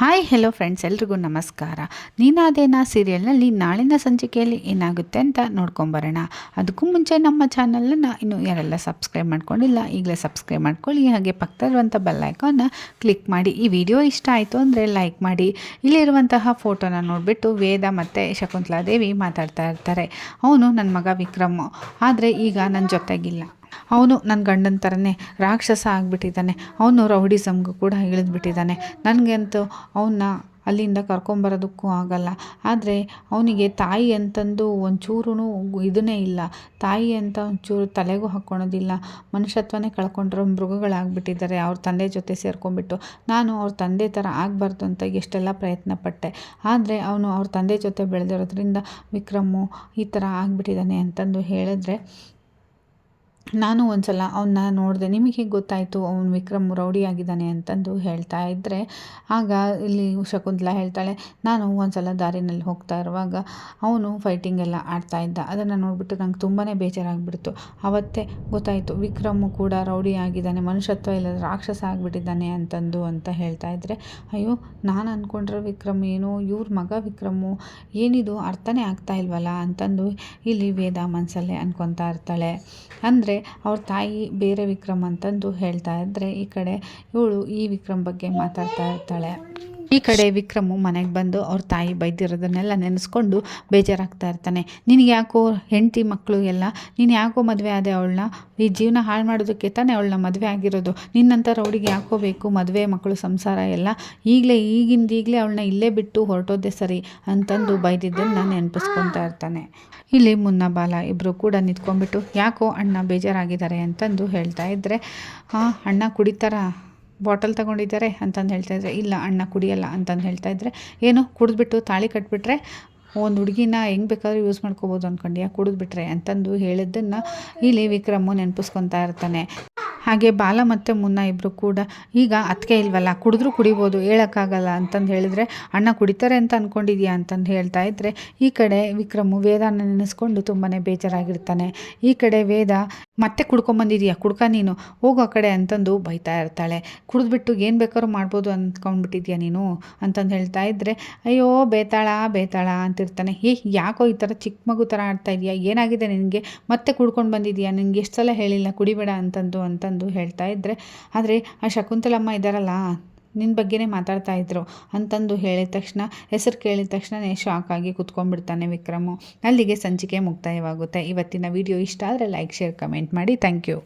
Hi hello friends ಎಲ್ರಿಗೂ ನಮಸ್ಕಾರ. ನೀನಾದೇನಾ ಸೀರಿಯಲ್ನಲ್ಲಿ ನಾಳಿನ ಸಂಚಿಕೆಯಲ್ಲಿ ಏನಾಗುತ್ತೆ ಅಂತ ನೋಡ್ಕೊಂಬರೋಣ ಅದಕ್ಕೂ ಮುಂಚೆ ನಮ್ಮ ಚಾನಲನ್ನು ಇನ್ನೂ ಯಾರೆಲ್ಲ ಸಬ್ಸ್ಕ್ರೈಬ್ ಮಾಡ್ಕೊಂಡಿಲ್ಲ, ಈಗಲೇ ಸಬ್ಸ್ಕ್ರೈಬ್ ಮಾಡ್ಕೊಳ್ಳಿ. ಹಾಗೆ ಪಕ್ಕದಲ್ಲಿರುವಂಥ ಬೆಲ್ ಐಕಾನ್ನ ಕ್ಲಿಕ್ ಮಾಡಿ. ಈ ವಿಡಿಯೋ ಇಷ್ಟ ಆಯಿತು ಅಂದರೆ ಲೈಕ್ ಮಾಡಿ. ಇಲ್ಲಿರುವಂತಹ ಫೋಟೋನ ನೋಡಿಬಿಟ್ಟು ವೇದ ಮತ್ತು ಶಕುಂತಲಾದೇವಿ ಮಾತಾಡ್ತಾ ಇರ್ತಾರೆ. ಅವನು ನನ್ನ ಮಗ ವಿಕ್ರಮ್. ಆದರೆ ಈಗ ನನ್ನ ಜೊತೆಗಿಲ್ಲ. ಅವನು ನನ್ನ ಗಂಡನ ಥರನೇ ರಾಕ್ಷಸ ಆಗಿಬಿಟ್ಟಿದ್ದಾನೆ. ಅವನು ರೌಡಿಸಮ್ಗೂ ಕೂಡ ಇಳಿದ್ಬಿಟ್ಟಿದ್ದಾನೆ. ನನಗಂತೂ ಅವನ್ನ ಅಲ್ಲಿಂದ ಕರ್ಕೊಂಬರೋದಕ್ಕೂ ಆಗಲ್ಲ. ಆದರೆ ಅವನಿಗೆ ತಾಯಿ ಅಂತಂದು ಒಂಚೂರು ಇದನ್ನೇ ಇಲ್ಲ. ತಾಯಿ ಅಂತ ಒಂಚೂರು ತಲೆಗೂ ಹಾಕ್ಕೊಳೋದಿಲ್ಲ ಮನುಷ್ಯತ್ವನೇ ಕಳ್ಕೊಂಡಿರೋ ಮೃಗಗಳಾಗ್ಬಿಟ್ಟಿದ್ದಾರೆ. ಅವ್ರ ತಂದೆ ಜೊತೆ ಸೇರ್ಕೊಂಡ್ಬಿಟ್ಟು ನಾನು ಅವ್ರ ತಂದೆ ಥರ ಆಗಬಾರ್ದು ಅಂತ ಎಷ್ಟೆಲ್ಲ ಪ್ರಯತ್ನ ಪಟ್ಟೆ ಆದರೆ ಅವನು ಅವ್ರ ತಂದೆ ಜೊತೆ ಬೆಳೆದಿರೋದ್ರಿಂದ ವಿಕ್ರಮು ಈ ಥರ ಆಗಿಬಿಟ್ಟಿದ್ದಾನೆ ಅಂತಂದು ಹೇಳಿದ್ರೆ ನಾನು ಒಂದು ಸಲ ಅವನ್ನ ನೋಡಿದೆ, ನಿಮಗೆ ಹೇಗೆ ಗೊತ್ತಾಯಿತು? ಅವನು ವಿಕ್ರಮ್ ರೌಡಿ ಆಗಿದ್ದಾನೆ ಅಂತಂದು ಹೇಳ್ತಾ ಇದ್ದರೆ ಆಗ ಇಲ್ಲಿ ಶಕುಂತಲಾ ಹೇಳ್ತಾಳೆ, ನಾನು ಒಂದು ಸಲ ದಾರಿನಲ್ಲಿ ಹೋಗ್ತಾ ಇರುವಾಗ ಅವನು ಫೈಟಿಂಗ್ ಎಲ್ಲ ಆಡ್ತಾ ಇದ್ದ. ಅದನ್ನು ನೋಡಿಬಿಟ್ಟು ನಂಗೆ ತುಂಬಾ ಬೇಜಾರಾಗಿಬಿಡ್ತು. ಅವತ್ತೇ ಗೊತ್ತಾಯಿತು, ವಿಕ್ರಮ್ ಕೂಡ ರೌಡಿ ಆಗಿದ್ದಾನೆ, ಮನುಷ್ಯತ್ವ ಇಲ್ಲ, ರಾಕ್ಷಸ ಆಗಿಬಿಟ್ಟಿದ್ದಾನೆ ಅಂತಂದು ಅಂತ ಹೇಳ್ತಾ ಇದ್ದರೆ ಅಯ್ಯೋ, ನಾನು ಅಂದ್ಕೊಂಡ್ರೆ ವಿಕ್ರಮ್ ಏನು? ಇವ್ರ ಮಗ ವಿಕ್ರಮು ಏನಿದು? ಅರ್ಥನೇ ಆಗ್ತಾ ಇಲ್ವಲ್ಲ? ಅಂತಂದು ಇಲ್ಲಿ ವೇದ ಮನಸ್ಸಲ್ಲೇ ಅನ್ಕೊತಾ ಇರ್ತಾಳೆ. ಅಂದರೆ ಅವ್ರ ತಾಯಿ ಬೇರೆ ವಿಕ್ರಮ್ ಅಂತಂದು ಹೇಳ್ತಾ ಇದ್ದರೆ ಈ ಕಡೆ ಇವಳು ಈ ವಿಕ್ರಮ್ ಬಗ್ಗೆ ಮಾತಾಡ್ತಾ ಇರ್ತಾಳೆ. ಈ ಕಡೆ ವಿಕ್ರಮು ಮನೆಗೆ ಬಂದು ಅವ್ರ ತಾಯಿ ಬೈದಿರೋದನ್ನೆಲ್ಲ ನೆನೆಸ್ಕೊಂಡು ಬೇಜಾರಾಗ್ತಾ ಇರ್ತಾನೆ. ನಿನಗೆ ಯಾಕೋ ಹೆಂಡತಿ ಮಕ್ಕಳು ಎಲ್ಲ, ನೀನು ಯಾಕೋ ಮದುವೆ ಆದೆ ಅವಳನ್ನ? ಈ ಜೀವನ ಹಾಳು ಮಾಡೋದಕ್ಕೆ ತಾನೇ ಅವಳನ್ನ ಮದುವೆ ಆಗಿರೋದು. ನಿನ್ನಂಥ ಅವಳಿಗೆ ಯಾಕೋ ಬೇಕು ಮದುವೆ ಮಕ್ಕಳು ಸಂಸಾರ ಎಲ್ಲ? ಈಗಲೇ, ಈಗಿಂದೀಗಲೇ ಅವಳನ್ನ ಇಲ್ಲೇ ಬಿಟ್ಟು ಹೊರಟೋದೆ ಸರಿ ಅಂತಂದು ಬೈದಿದ್ದನ್ನು ನೆನಪಿಸ್ಕೊತಾ ಇರ್ತಾನೆ. ಇಲ್ಲಿ ಮುನ್ನ ಬಾಲ ಇಬ್ಬರು ಕೂಡ ನಿಂತ್ಕೊಂಡ್ಬಿಟ್ಟು, ಯಾಕೋ ಅಣ್ಣ ಬೇಜಾರಾಗಿದ್ದಾರೆ ಅಂತಂದು ಹೇಳ್ತಾ ಇದ್ದರೆ ಹಾಂ ಅಣ್ಣ ಕುಡಿತಾರ? ಬಾಟಲ್ ತಗೊಂಡಿದ್ದಾರೆ ಅಂತಂದು ಹೇಳ್ತಾ ಇದ್ರೆ, ಇಲ್ಲ ಅಣ್ಣ ಕುಡಿಯಲ್ಲ ಅಂತಂದು ಹೇಳ್ತಾ ಇದ್ರೆ, ಏನು ಕುಡಿದ್ಬಿಟ್ಟು ತಾಳಿ ಕಟ್ಬಿಟ್ರೆ ಒಂದು ಹುಡುಗಿನ ಹೆಂಗೆ ಬೇಕಾದ್ರೂ ಯೂಸ್ ಮಾಡ್ಕೋಬೋದು ಅಂದ್ಕೊಂಡ್ಯಾ ಕುಡಿದ್ಬಿಟ್ರೆ ಅಂತಂದು ಹೇಳಿದ್ದನ್ನು ಇಲ್ಲಿ ವಿಕ್ರಮು ನೆನಪಿಸ್ಕೊತಾ ಇರ್ತಾನೆ. ಹಾಗೆ ಬಾಲ ಮತ್ತು ಮುನ್ನ ಇಬ್ಬರು ಕೂಡ, ಈಗ ಅದಕ್ಕೆ ಇಲ್ವಲ್ಲ, ಕುಡಿದ್ರೂ ಕುಡಿಬೋದು, ಹೇಳೋಕ್ಕಾಗಲ್ಲ ಅಂತಂದು ಹೇಳಿದ್ರೆ, ಅಣ್ಣ ಕುಡಿತಾರೆ ಅಂತ ಅಂದ್ಕೊಂಡಿದ್ಯಾ ಅಂತಂದು ಹೇಳ್ತಾ ಇದ್ದರೆ ಈ ಕಡೆ ವಿಕ್ರಮು ವೇದನ ನೆನೆಸ್ಕೊಂಡು ತುಂಬಾ ಬೇಜಾರಾಗಿರ್ತಾನೆ. ಈ ಕಡೆ ವೇದ ಮತ್ತೆ ಕುಡ್ಕೊಂಬಂದಿದ್ಯಾ ಕುಡ್ಕ ನೀನು. ಹೋಗೋ ಆ ಕಡೆ ಅಂತಂದು ಬೈತಾ ಇರ್ತಾಳೆ. ಕುಡಿದ್ಬಿಟ್ಟು ಏನು ಬೇಕಾದ್ರೂ ಮಾಡ್ಬೋದು ಅಂದ್ಕೊಂಡ್ಬಿಟ್ಟಿದ್ಯಾ ನೀನು? ಅಂತಂದು ಹೇಳ್ತಾ ಇದ್ದರೆ ಅಯ್ಯೋ, ಬೇತಾಳ ಬೇತಾಳ ಅಂತಿರ್ತಾನೆ. ಏ, ಯಾಕೋ ಈ ಥರ ಚಿಕ್ಕ ಮಗು ಥರ ಆಡ್ತಾ ಇದೆಯಾ? ಏನಾಗಿದೆ ನಿನಗೆ? ಮತ್ತೆ ಕುಡ್ಕೊಂಡು ಬಂದಿದ್ಯಾ? ನಿನಗೆ ಎಷ್ಟು ಸಲ ಹೇಳಿಲ್ಲ, ಕುಡಿಬೇಡ ಅಂತಂದು ಅಂತಂದು ಹೇಳ್ತಾ ಇದ್ದರೆ ಆದರೆ ಆ ಶಕುಂತಲಮ್ಮ ಇದ್ದಾರಲ್ಲ ನಿನ್ನ ಬಗ್ಗೆನೇ ಮಾತಾಡ್ತಾ ಇದ್ರು. ಅಂತಂದು ಹೇಳಿದ ತಕ್ಷಣ, ಹೆಸರು ಕೇಳಿದ ತಕ್ಷಣವೇ ಶಾಕ್ ಆಗಿ ಕುತ್ಕೊಂಡ್ಬಿಡ್ತಾನೆ ವಿಕ್ರಮು. ಅಲ್ಲಿಗೆ ಸಂಚಿಕೆ ಮುಕ್ತಾಯವಾಗುತ್ತೆ. ಇವತ್ತಿನ ವಿಡಿಯೋ ಇಷ್ಟ ಆದರೆ ಲೈಕ್ ಶೇರ್ ಕಮೆಂಟ್ ಮಾಡಿ. Thank you